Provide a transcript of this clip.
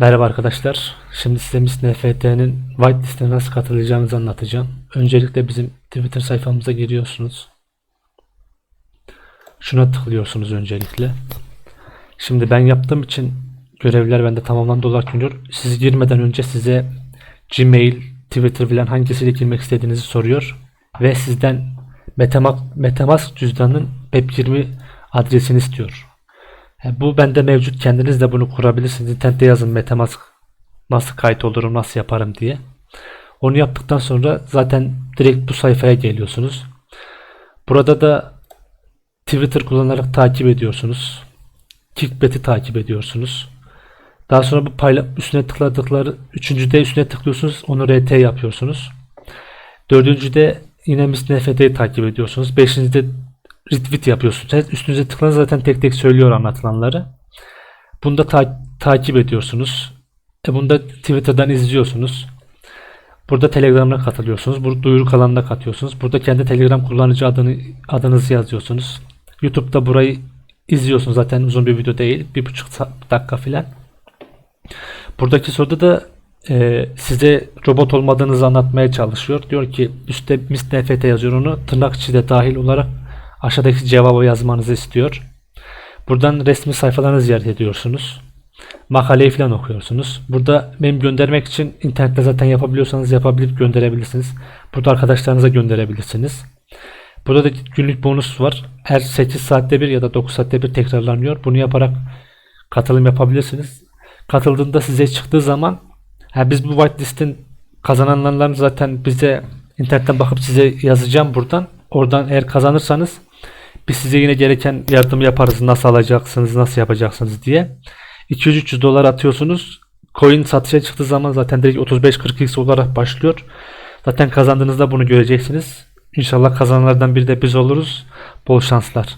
Merhaba arkadaşlar. Şimdi size Miss NFT'nin whitelist'ine nasıl katılacağınızı anlatacağım. Öncelikle bizim Twitter sayfamıza giriyorsunuz. Şuna tıklıyorsunuz öncelikle. Şimdi ben yaptığım için görevler bende tamamlandı olarak görünüyor. Siz girmeden önce size Gmail, Twitter filan hangisiyle girmek istediğinizi soruyor. Ve sizden Metamask, Metamask cüzdanının Web20 adresini istiyor. E, Bu bende mevcut. Kendiniz de bunu kurabilirsiniz. İnternette yazın Metamask nasıl kayıt olurum, nasıl yaparım diye. Onu yaptıktan sonra zaten direkt bu sayfaya geliyorsunuz. Burada da Twitter kullanarak takip ediyorsunuz. Kickbet'i takip ediyorsunuz. Daha sonra bu payla üstüne tıkladıkları üçüncüde üstüne tıklıyorsunuz. Onu RT yapıyorsunuz. Dördüncüde yine Miss NFT'yi takip ediyorsunuz. Beşincide retweet yapıyorsunuz. Üstünüze tıklayın zaten tek tek söylüyor anlatılanları. Bunu da ta- takip ediyorsunuz. E bunu da Twitter'dan izliyorsunuz. Burada Telegram'a katılıyorsunuz. Burada duyuru alanına katıyorsunuz. Burada kendi Telegram kullanıcı adını adınızı yazıyorsunuz. YouTube'da burayı izliyorsunuz. Zaten uzun bir video değil. Bir buçuk dakika filan. Buradaki soruda da e, size robot olmadığınızı anlatmaya çalışıyor. Diyor ki üstte Miss NFT yazıyor onu tırnak içi de dahil olarak aşağıdaki cevabı yazmanızı istiyor. Buradan resmi sayfalarını ziyaret ediyorsunuz. Makaleyi falan okuyorsunuz. Burada benim göndermek için internette zaten yapabiliyorsanız yapabilip gönderebilirsiniz. Burada arkadaşlarınıza gönderebilirsiniz. Burada da günlük bonus var. Her 8 saatte bir ya da 9 saatte bir tekrarlanıyor. Bunu yaparak katılım yapabilirsiniz. Katıldığında size çıktığı zaman ha biz bu whitelist'in kazananlarını zaten bize internetten bakıp size yazacağım buradan. Oradan eğer kazanırsanız biz size yine gereken yardım yaparız. Nasıl alacaksınız, nasıl yapacaksınız diye. 200-300 dolar atıyorsunuz. Coin satışa çıktığı zaman zaten direkt 35-40x olarak başlıyor. Zaten kazandığınızda bunu göreceksiniz. İnşallah kazananlardan biri de biz oluruz. Bol şanslar.